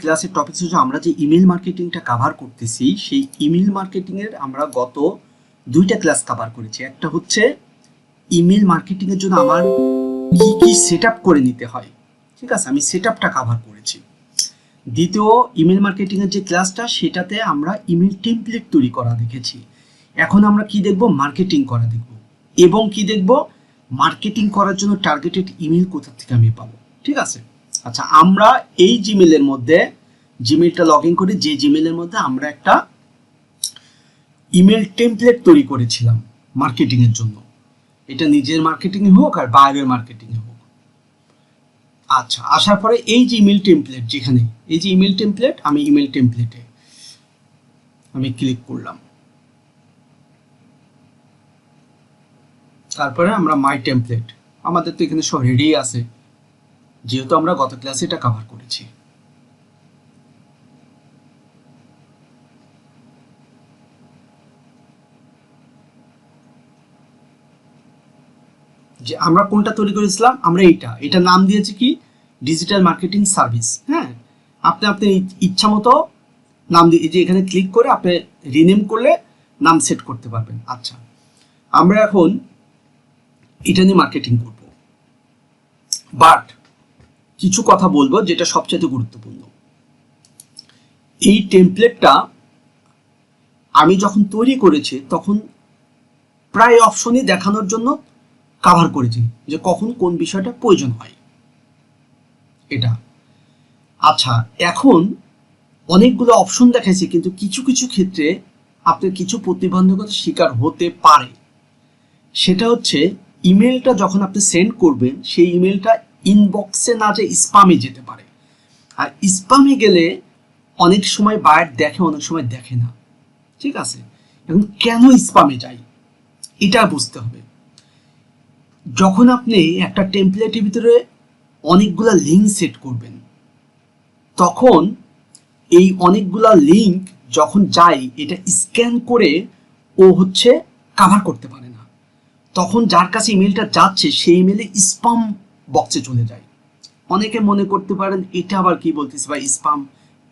ক্লাসের টপিক হচ্ছে আমরা যে ইমেল মার্কেটিংটা কভার করতেছি, সেই ইমেল মার্কেটিংয়ের আমরা গত দুইটা ক্লাস কভার করেছি। একটা হচ্ছে ইমেল মার্কেটিংয়ের জন্য আমার কি কি সেট করে নিতে হয়। ঠিক আছে? আমি সেট কভার করেছি। দ্বিতীয় ইমেল মার্কেটিংয়ের যে ক্লাসটা সেটাতে আমরা ইমেল টেমপ্লেট তৈরি করা দেখেছি। এখন আমরা কি দেখব? মার্কেটিং করা দেখব। এবং কি দেখব? মার্কেটিং করার জন্য টার্গেটেড ইমেল কোথা থেকে আমি পাবো? ঠিক আছে? আচ্ছা আমরা এই জিমেলের মধ্যে জিমেলটা লগ ইন করি, যে জিমেলের মধ্যে আমরা একটা ইমেল টেমপ্লেট তৈরি করেছিলাম মার্কেটিং এর জন্য। এটা নিজের মার্কেটিং হোক আর বাইরের মার্কেটিং হোক। আচ্ছা আসার পরে এই যে ইমেল টেমপ্লেট যেখানে, এই যে ইমেল টেমপ্লেট আমি ইমেল টেমপ্লেটে আমি ক্লিক করলাম। তারপরে আমরা মাই টেমপ্লেট আমাদের তো এখানে সব রেডি আছে। যেহেতু আমরা গত ক্লাসে এটা কভার করেছি। যে আমরা কোনটা তৈরি করেছিলাম? আমরা এইটা। এটা নাম দিয়েছি কি? ডিজিটাল মার্কেটিং সার্ভিস হ্যাঁ? আপনি আপনি ইচ্ছা মতো নাম দিয়ে যে এখানে ক্লিক করে আপনি রিনেম করলে নাম সেট করতে পারবেন। আচ্ছা। আমরা এখন এটা নিয়ে মার্কেটিং করব। বাট কিছু কথা বলব যেটা সবচেয়ে গুরুত্বপূর্ণ। এই টেমপ্লেটটা আমি যখন তৈরি করেছি, তখন প্রায় অপশনই দেখানোর জন্য কাভার করেছি যে কখন কোন বিষয়টা প্রয়োজন হয়। এটা। আচ্ছা এখন অনেকগুলো অপশন দেখাইছি, কিন্তু কিছু কিছু ক্ষেত্রে আপনার কিছু প্রতিবন্ধকতার শিকার হতে পারে। সেটা হচ্ছে ইমেলটা যখন আপনি সেন্ড করবেন, সেই ইমেলটা ইনবক্সে না যে স্পামে যেতে পারে। আর স্পামে গেলে অনেক সময় বায়ার দেখে, অনেক সময় দেখে না। ঠিক আছে? এখন কেন স্পামে যাই? এটা বুঝতে হবে। যখন আপনি একটা টেমপ্লেটের ভিতরে অনেকগুলা লিঙ্ক সেট করবেন, তখন এই অনেকগুলা লিঙ্ক যখন যাই এটা স্ক্যান করে ও হচ্ছে কাভার করতে পারে না। তখন যার কাছে ইমেলটা যাচ্ছে, সেই ইমেলে স্পাম বক্সে চলে যায়। অনেকে মনে করতে পারেন, এটা আবার কি বলতেছে বা স্পাম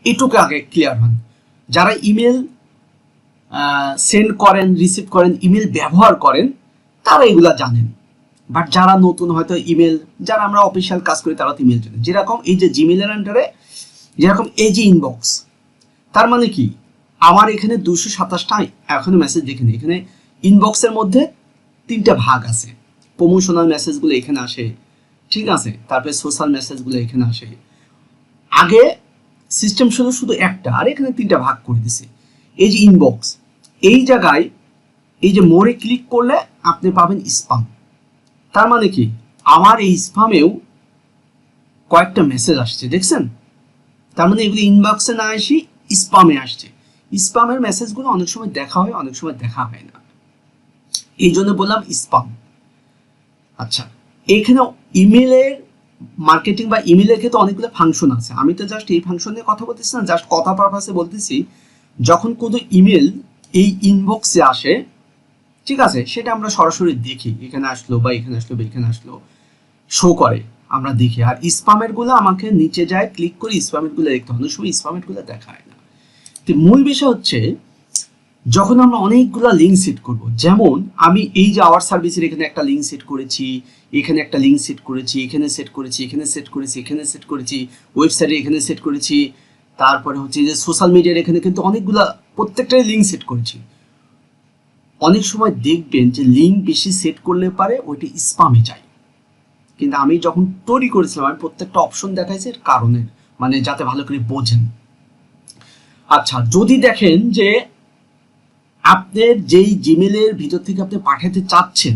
এটুকু আগে ক্লিয়ার হন। যারা ইমেল সেন্ড করেন রিসিভ করেন ইমেল ব্যবহার করেন, তারা এগুলা জানেন। বাট যারা নতুন হয়তো ইমেল যারা আমরা অফিসিয়াল কাজ করি, তারা তো ইমেল জানে। যেরকম এই যে জিমেলের আন্ডারে যেরকম এই যে ইনবক্স তার মানে কি? আমার এখানে দুশো সাতাশটা এখনও মেসেজ দেখিনি। এখানে ইনবক্সের মধ্যে তিনটা ভাগ আছে। প্রমোশনাল মেসেজগুলো এখানে আসে। ঠিক আছে, তারপরে সোশ্যাল মেসেজগুলো এখানে আসে। আগে সিস্টেম শুধু শুধু একটা, আর এখানে তিনটা ভাগ করে দিছে। এই যে ইনবক্স এই জায়গায় এই যে মোড়ে ক্লিক করলে আপনি পাবেন স্পাম তার মানে কি? আমার এই স্পামেও কয়েকটা মেসেজ আসছে, দেখছেন? তার মানে এগুলো ইনবক্সে না আসি স্পামে আসছে। স্পামের মেসেজগুলো অনেক সময় দেখা হয়, অনেক সময় দেখা হয় না। এই জন্য বললাম স্পাম আচ্ছা এখানে ইমেলের মার্কেটিং বা ইমেলের ক্ষেত্রে অনেকগুলো ফাংশন আছে। আমি তো জাস্ট এই ফাংশন নিয়ে কথা বলতেছি না জাস্ট কথা পারপাসে বলতেছি। যখন কোনো ইমেল এই ইনবক্সে আসে, ঠিক আছে, সেটা আমরা সরাসরি দেখি। এখানে আসলো বা এখানে আসলো বা এখানে আসলো। শো করে, আমরা দেখি। আর স্পামেরগুলো আমাকে নিচে যায় ক্লিক করে স্পামেরগুলো দেখতে অনেক সময় স্পামেরগুলো দেখায় না। তো মূল বিষয় হচ্ছে যখন আমরা অনেকগুলা লিঙ্ক সেট করব, যেমন আমি এই যে আওয়ার সার্ভিসের এখানে একটা লিঙ্ক সেট করেছি, এখানে একটা লিঙ্ক সেট করেছি, এখানে সেট করেছি, এখানে সেট করেছি, এখানে সেট করেছি ওয়েবসাইটে এখানে সেট করেছি, তারপরে হচ্ছে যে সোশ্যাল মিডিয়ার এখানে কিন্তু অনেকগুলা, প্রত্যেকটাই লিঙ্ক সেট করেছি। অনেক সময় দেখবেন যে লিঙ্ক বেশি সেট করলে পারে ওইটি স্পামে যায়। কিন্তু আমি যখন তৈরি করেছিলাম, আমি প্রত্যেকটা অপশন দেখাইছি এর কারণে মানে যাতে ভালো করে বোঝেন। আচ্ছা যদি দেখেন যে আপনার যেই জিমেলের ভিতর থেকে আপনি পাঠাতে চাচ্ছেন,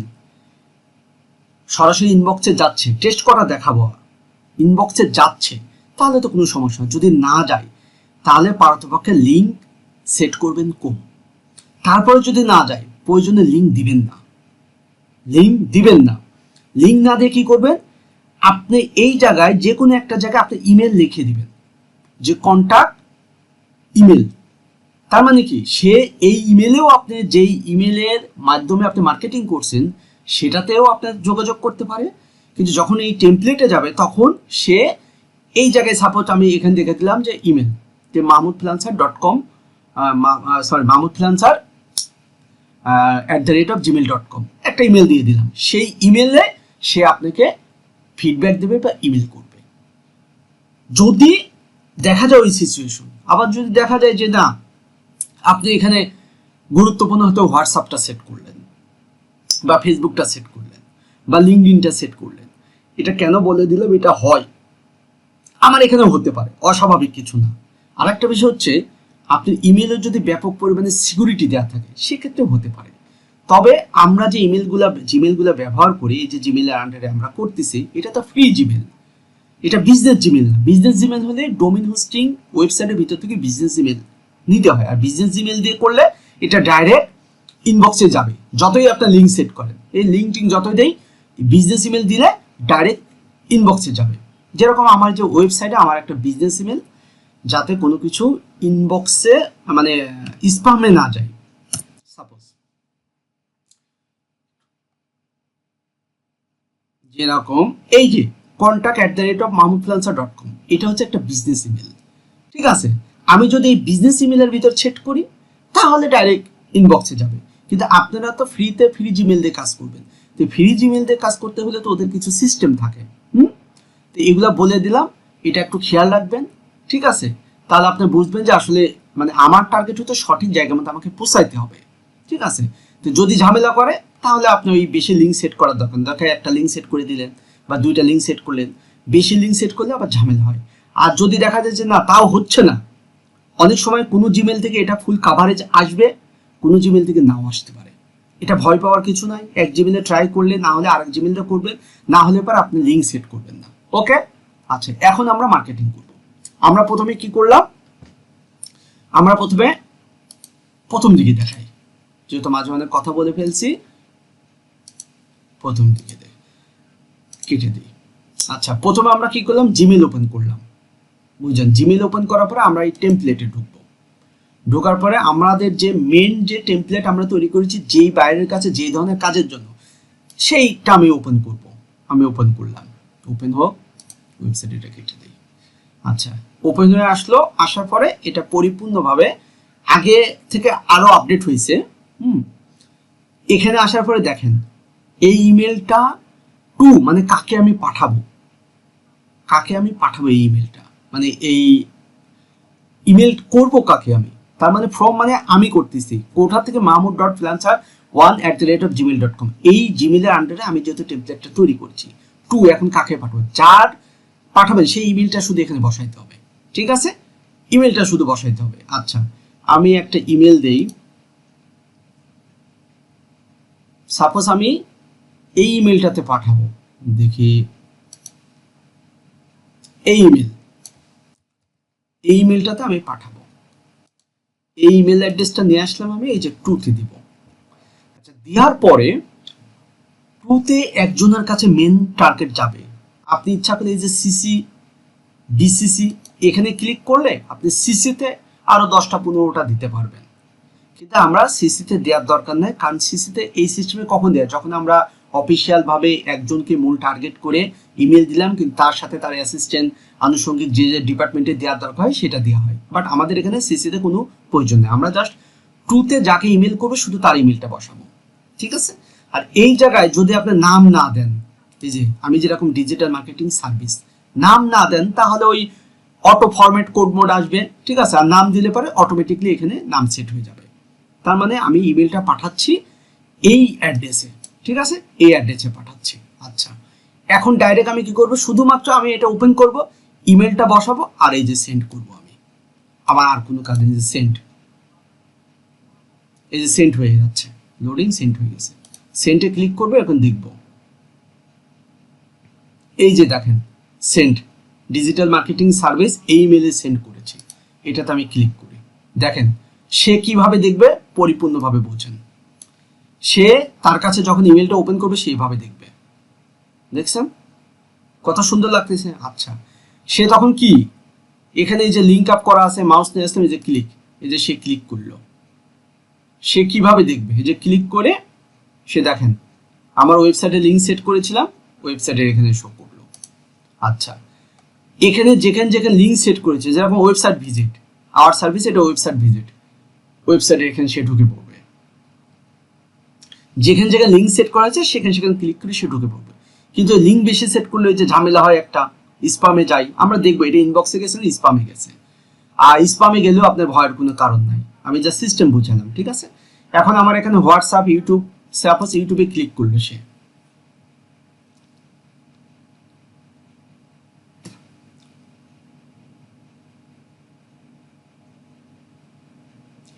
সরাসরি ইনবক্সে যাচ্ছে টেস্ট করা দেখাবো ইনবক্সে যাচ্ছে, তাহলে তো কোনো সমস্যা যদি না যায়, তাহলে পারতপক্ষে লিঙ্ক সেট করবেন কম তারপরে যদি না যায়, প্রয়োজনে লিঙ্ক দিবেন না। লিঙ্ক দিবেন না। লিঙ্ক না দিয়ে কি করবেন? আপনি এই জায়গায় যে কোনো একটা জায়গায় আপনি ইমেল লিখে দিবেন। যে কন্ট্যাক্ট ইমেল তার মানে কি? সে এই ইমেলেও আপনি যেই ইমেলের মাধ্যমে আপনি মার্কেটিং করছেন, সেটাতেও আপনার যোগাযোগ করতে পারে। কিন্তু যখন এই টেমপ্লেটে যাবে, তখন সে এই জায়গায় সাপোজ আমি এখানে দেখে দিলাম যে ইমেল যে Mahmud freelancer dot com sorry Mahmud freelancer at the rate of Gmail dot com একটা ইমেল দিয়ে দিলাম। সেই ইমেলে সে আপনাকে ফিডব্যাক দেবে বা ইমেল করবে। যদি দেখা যায় ওই সিচুয়েশন আবার যদি দেখা যায় যে না আপনি এখানে গুরুত্বপূর্ণ হয়তো হোয়াটসঅ্যাপটা সেট করলেন, বা ফেসবুকটা সেট করলেন, বা লিঙ্কডিনটা সেট করলেন। এটা কেন বলে দিলাম? এটা হয়। আমার এখানেও হতে পারে, অস্বাভাবিক কিছু না। আর একটা বিষয় হচ্ছে আপনার ইমেলের যদি ব্যাপক পরিমাণে সিকিউরিটি দেওয়া থাকে, সেক্ষেত্রেও হতে পারে। তবে আমরা যে ইমেলগুলো জিমেলগুলো ব্যবহার করি, এই যে জিমেলের আন্ডারে আমরা করতেছি, এটা তো ফ্রি জিমেল এটা বিজনেস জিমেল না। বিজনেস জিমেল হলে ডোমিন হোস্টিং ওয়েবসাইটের ভিতর থেকে বিজনেস জিমেল নিতে হয়। আর বিজনেস জিমেল দিয়ে করলে এটা ডাইরেক্ট ইনবক্সে যাবে, যতই আপনার লিঙ্ক সেট করেন। এই লিঙ্ক টিঙ্ক যতই দেই বিজনেস ইমেল দিলে ডাইরেক্ট ইনবক্সে যাবে। যেরকম আমার যে ওয়েবসাইটে আমার একটা বিজনেস ইমেল যাতে কোনো কিছু ইনবক্সে মানে স্পামে না যায়। সাপোজ যেরকম, এই যে contact at the rate of Mahmud dot com এটা হচ্ছে একটা বিজনেস ইমেল ঠিক আছে? আমি যদি এই বিজনেস ইমেলের ভিতর সেট করি, তাহলে ডাইরেক্ট ইনবক্সে যাবে। কিন্তু আপনারা তো ফ্রিতে ফ্রি জিমেল দিয়ে কাজ করবেন। তো ফ্রি জিমেল দিয়ে কাজ করতে হলে তো ওদের কিছু সিস্টেম থাকে। হুম? তো এগুলো বলে দিলাম, এটা একটু খেয়াল রাখবেন, ঠিক আছে? তাহলে আপনি বুঝবেন যে আসলে মানে আমার টার্গেট হতো সঠিক জায়গার মধ্যে আমাকে পোষাইতে হবে, ঠিক আছে? তো যদি ঝামেলা করে, তাহলে আপনি ওই বেশি লিঙ্ক সেট করার দরকার। দরকার একটা লিঙ্ক সেট করে দিলেন বা দুইটা লিঙ্ক সেট করলেন, বেশি লিঙ্ক সেট করলে আবার ঝামেলা হয়। আর যদি দেখা যায় যে না, তাও হচ্ছে না অনেক সময় কোনো জিমেল থেকে এটা ফুল কাভারেজ আসবে, কোনো জিমেল থেকে নাও আসতে পারে। এটা ভয় পাওয়ার কিছু নাই। এক জিমেলে ট্রাই করলে না হলে আরেক জিমেলটা করবেন, না হলে পর আপনি লিঙ্ক সেট করবেন না। ওকে আচ্ছা এখন আমরা মার্কেটিং করব। আমরা প্রথমে কি করলাম? আমরা প্রথমে প্রথম দিকে দেখাই। যেহেতু মাঝে মাঝে কথা বলে ফেলছি, প্রথম দিকে কেটে দিই। আচ্ছা প্রথমে আমরা কি করলাম? জিমেল ওপেন করলাম। বুঝলেন জিমেল ওপেন করার পরে আমরা এই টেমপ্লেটে ঢুকবো। ঢোকার পরে আমাদের যে মেন যে টেমপ্লেট আমরা তৈরি করেছি, যেই বাইরের কাছে, যেই ধরনের কাজের জন্য, সেইটা আমি ওপেন করব। আমি ওপেন করলাম। ওপেন হোক ওয়েবসাইট এটা কেটে দিই। আচ্ছা ওপেন হয়ে আসলো, আসার পরে এটা পরিপূর্ণভাবে আগে থেকে আরও আপডেট হয়েছে। হুম, এখানে আসার পরে দেখেন, এই ইমেলটা টু মানে কাকে আমি পাঠাবো? কাকে আমি পাঠাবো এই ইমেলটা মানে এই ইমেল করব কাকে আমি? তার মানে ফ্রম মানে আমি করতেছি। কোথা থেকে Mahmud dot freelancer one at the rate of Gmail dot com এই জিমেলের আন্ডারে আমি যেহেতু টেমপ্লেটটা তৈরি করছি। টু এখন কাকে পাঠাবো? যার পাঠাবেন, সেই ইমেলটা শুধু এখানে বসাইতে হবে। ঠিক আছে? ইমেলটা শুধু বসাইতে হবে। আচ্ছা আমি একটা ইমেল দেই। সাপোজ আমি এই ইমেলটাতে পাঠাবো। দেখি। এই ইমেল এই ইমেলটাতে আমি পাঠাবো। এই ইমেল অ্যাড্রেসটা নিয়ে আসলাম আমি, এই যে টুতে দিব। আচ্ছা দেওয়ার পরে টুতে একজনের কাছে মেন টার্গেট যাবে। আপনি ইচ্ছা করলে এই যে সিসি ডিসিসি এখানে ক্লিক করলে আপনি সিসিতে আরও দশটা, পনেরোটা দিতে পারবেন। কিন্তু আমরা সিসিতে দেওয়ার দরকার নেই, কারণ সিসিতে এই সিস্টেমে কখন দেয়? যখন আমরা অফিসিয়াল ভাবে একজনকে মূল টার্গেট করে ইমেল দিলাম, কিন্তু তার সাথে তার অ্যাসিস্ট্যান্ট আনুষঙ্গিক যে যে ডিপার্টমেন্টে দেওয়ার দরকার হয় সেটা দেওয়া হয়। বাট আমাদের এখানে সিসিতে কোনো প্রয়োজন নেই। আমরা জাস্ট ট্রুতে যাকে ইমেল করবে, শুধু তার ইমেলটা বসাবো। ঠিক আছে? আর এই জায়গায় যদি আপনি নাম না দেন, এই যে আমি যেরকম ডিজিটাল মার্কেটিং সার্ভিস নাম না দেন, তাহলে ওই অটো ফরম্যাট কোড মোড আসবে। ঠিক আছে? আর নাম দিলে পরে অটোমেটিকলি এখানে নাম সেট হয়ে যাবে। তার মানে আমি ইমেলটা পাঠাচ্ছি এই অ্যাড্রেসে ঠিক আছে? এই অ্যাড্রেসে পাঠাচ্ছি। আচ্ছা। এখন ডাইরেক্ট আমি কি করব? শুধুমাত্র আমি এটা ওপেন করব ইমেলটা বসাবো, আর এই যে সেন্ড করব আমি। আমার আর কোনো কাজ নেই সেন্ড এই যে সেন্ড হয়ে যাচ্ছে। লোডিং সেন্ড হয়ে গেছে। সেন্টে ক্লিক করব, এখন দেখব। এই যে দেখেন সেন্ড ডিজিটাল মার্কেটিং সার্ভিস এই ইমেলে সেন্ড করেছি। এটাতে আমি ক্লিক করি। দেখেন, সে কীভাবে দেখবে? পরিপূর্ণভাবে বোঝেন। সে তার কাছে যখন ইমেলটা ওপেন করবে, সেইভাবে দেখবে। দেখছেন? কত সুন্দর লাগতেছে। আচ্ছা। সে তখন কি? এখানে এই যে লিঙ্ক আপ করা আছে মাউস নিয়ে আসলাম, এই যে ক্লিক এই যে সে ক্লিক করল। সে কীভাবে দেখবে? এই যে ক্লিক করে সে দেখেন, আমার ওয়েবসাইটে লিঙ্ক সেট করেছিলাম ওয়েবসাইটের এখানে শো করল। আচ্ছা। এখানে যেখানে যেখানে লিঙ্ক সেট করেছে, যেরকম ওয়েবসাইট ভিজিট আওয়ার সার্ভিস এটা ওয়েবসাইট ভিজিট ওয়েবসাইটে এখানে সে ঢুকে পড়বে যেখানে যেখানে লিঙ্ক সেট করা আছে, সেখানে সেখানে ক্লিক করে সে ঢুকে পড়বে। কিন্তু লিঙ্ক বেশি সেট করলে যে ঝামেলা হয় একটা স্পামে যাই, আমরা দেখব এটা ইনবক্সে গেছে না স্পামে গেছে। আর স্পামে গেলেও আপনার ভয়ের কোনো কারণ নাই। আমি যা সিস্টেম বুঝালাম, ঠিক আছে? এখন আমার এখানে হোয়াটসঅ্যাপ ইউটিউব সাপোজ ইউটিউবে ক্লিক করল সে।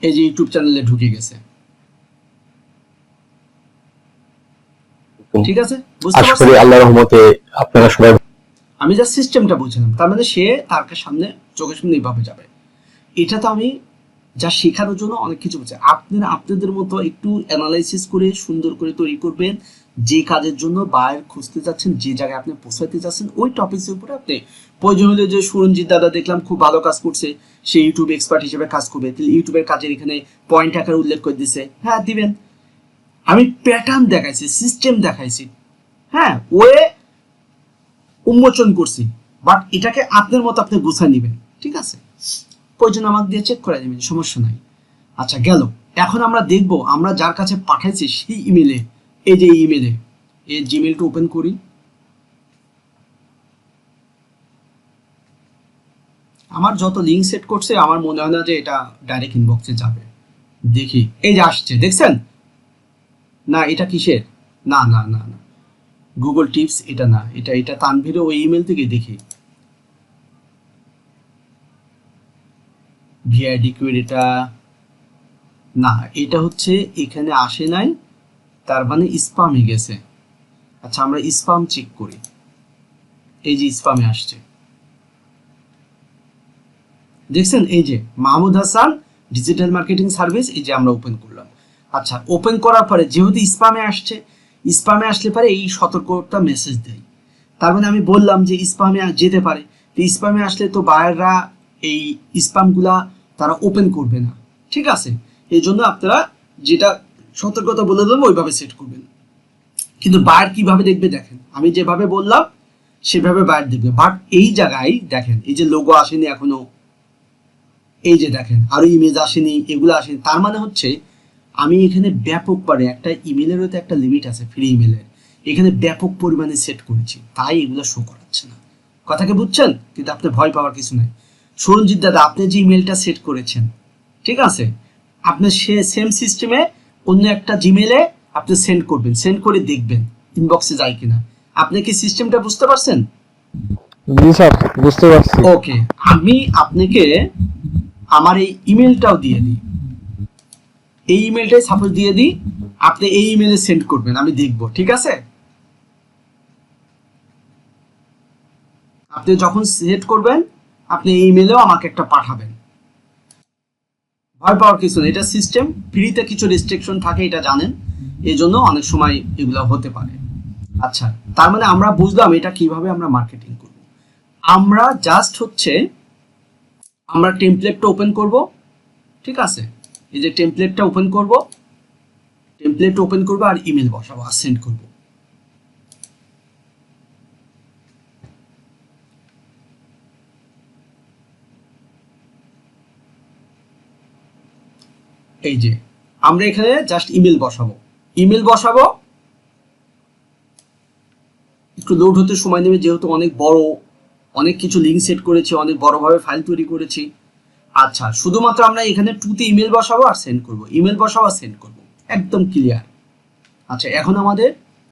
এই যে ইউটিউব চ্যানেলে ঢুকে গেছে। ঠিক আছে? বুঝতে আশা করি আল্লাহ রহমতে আপনারা সবাই আমি যা সিস্টেমটা বুঝলাম। তার মানে সে তার সামনে চোখের সামনে এইভাবে যাবে। এটা তো আমি যা শেখানোর জন্য অনেক কিছু বলছি। আপনারা আপনাদের মতো একটু অ্যানালাইসিস করে সুন্দর করে তৈরি করবেন। যে কাজের জন্য বায়ের খুঁজতে যাচ্ছেন যে জায়গায় আপনি পৌঁছাতে যাচ্ছেন ওই টপিকের উপরে আপনি প্রয়োজন হলে যে সুরঞ্জিত দাদা দেখলাম খুব ভালো কাজ করছে। সে ইউটিউব এক্সপার্ট হিসেবে কাজ করবে। তাহলে ইউটিউবের কাজের এখানে পয়েন্ট আকারে উল্লেখ করে দিছে। হ্যাঁ দিবেন। আমি প্যাটার্ন দেখাইছি সিস্টেম দেখাইছি। হ্যাঁ ওয়ে উন্মোচন করছি বাট এটাকে আপনার মতো আপনি গুছা নেবেন, ঠিক আছে? প্রয়োজন আমাকে দিয়ে চেক করে দেবেন সমস্যা নাই। আচ্ছা গেল। এখন আমরা দেখব, আমরা যার কাছে পাঠাইছি সেই ইমেলে এই যে ইমেলে এই জিমেলটা ওপেন করি। আমার যত লিঙ্ক সেট করছে, আমার মনে হয় না যে এটা ডাইরেক্ট ইনবক্সে যাবে। দেখি, এই যে আসছে, দেখছেন? না, এটা কিসের? না না না না। গুগল টিপস এটা না। এটা এটা তানভীরের ওই ইমেল থেকে দেখি। ভিআইডি কুইড এটা না, এটা হচ্ছে এখানে আসে নাই, তার মানে স্পামে গেছে। আচ্ছা আমরা স্পাম চেক করি। এই যে স্পামে আসছে। দেখছেন, এই যে Mahmud Hasan digital marketing service এই যে আমরা ওপেন করলাম। আচ্ছা ওপেন করার পরে যেহেতু স্পামে আসছে স্পামে আসলে পারে এই সতর্কতা মেসেজ দেয়। তার মানে আমি বললাম যে স্পামে যেতে পারে। তো স্পামে আসলে তো বায়াররা এই স্পামগুলা তারা ওপেন করবে না। ঠিক আছে? এই জন্য আপনারা যেটা সতর্কতা বলে দিলাম, ওইভাবে সেট করবেন। কিন্তু বায়ার কীভাবে দেখবে দেখেন, আমি যেভাবে বললাম, সেভাবে বায়ার দেখবে। বাট এই জায়গায় দেখেন, এই যে লোগো আসেনি এখনও, এই যে দেখেন, আরও ইমেজ আসেনি, এগুলো আসেনি, তার মানে হচ্ছে আমি এখানে ব্যাপক পারে একটা ইমেলেরও তো একটা লিমিট আছে ফ্রি ইমেলের এখানে ব্যাপক পরিমাণে সেট করেছি। তাই এগুলো শো করাচ্ছে না। কথাকে বুঝছেন? কিন্তু আপনি ভয় পাওয়ার কিছু নাই। সরঞ্জিত দাদা আপনি যে ইমেলটা সেট করেছেন ঠিক আছে? আপনি সে সেম সিস্টেমে অন্য একটা জিমেলে আপনি সেন্ড করবেন। সেন্ড করে দেখবেন ইনবক্সে যায় কিনা। আপনি কি সিস্টেমটা বুঝতে পারছেন? জি স্যার বুঝতে পারছি। ওকে আমি আপনাকে আমার এই ইমেলটাও দিয়ে দিই। এই ইমেলটাই সাপোজ দিয়ে দিই, আপনি এই ইমেলে সেন্ড করবেন, আমি দেখব, ঠিক আছে? আপনি যখন সেট করবেন, আপনি এই ইমেলেও আমাকে একটা পাঠাবেন। ভয় পাওয়ার কিছু নেই, এটা সিস্টেম ফ্রিতে কিছু রেস্ট্রিকশন থাকে, এটা জানেন এই জন্য অনেক সময় এগুলো হতে পারে। আচ্ছা তার মানে আমরা বুঝলাম এটা কীভাবে আমরা মার্কেটিং করব। আমরা জাস্ট হচ্ছে, আমরা টেমপ্লেটটা ওপেন করব, ঠিক আছে? এই যে টেমপ্লেটটা ওপেন করব টেমপ্লেট ওপেন করব আর ইমেল বসাবো আর সেন্ড করব। এই যে, আমরা এখানে জাস্ট ইমেল বসাবো। ইমেল বসাবো, একটু লোড হতে সময় নেবে, যেহেতু অনেক বড়, অনেক কিছু লিঙ্ক সেট করেছি, অনেক বড়ভাবে ফাইল তৈরি করেছি। আচ্ছা শুধুমাত্র আমরা এখানে টুতে ইমেল বসাবো আর সেন্ড করব। ইমেল বসাবো আর সেন্ড করব। একদম ক্লিয়ার আচ্ছা এখন আমাদের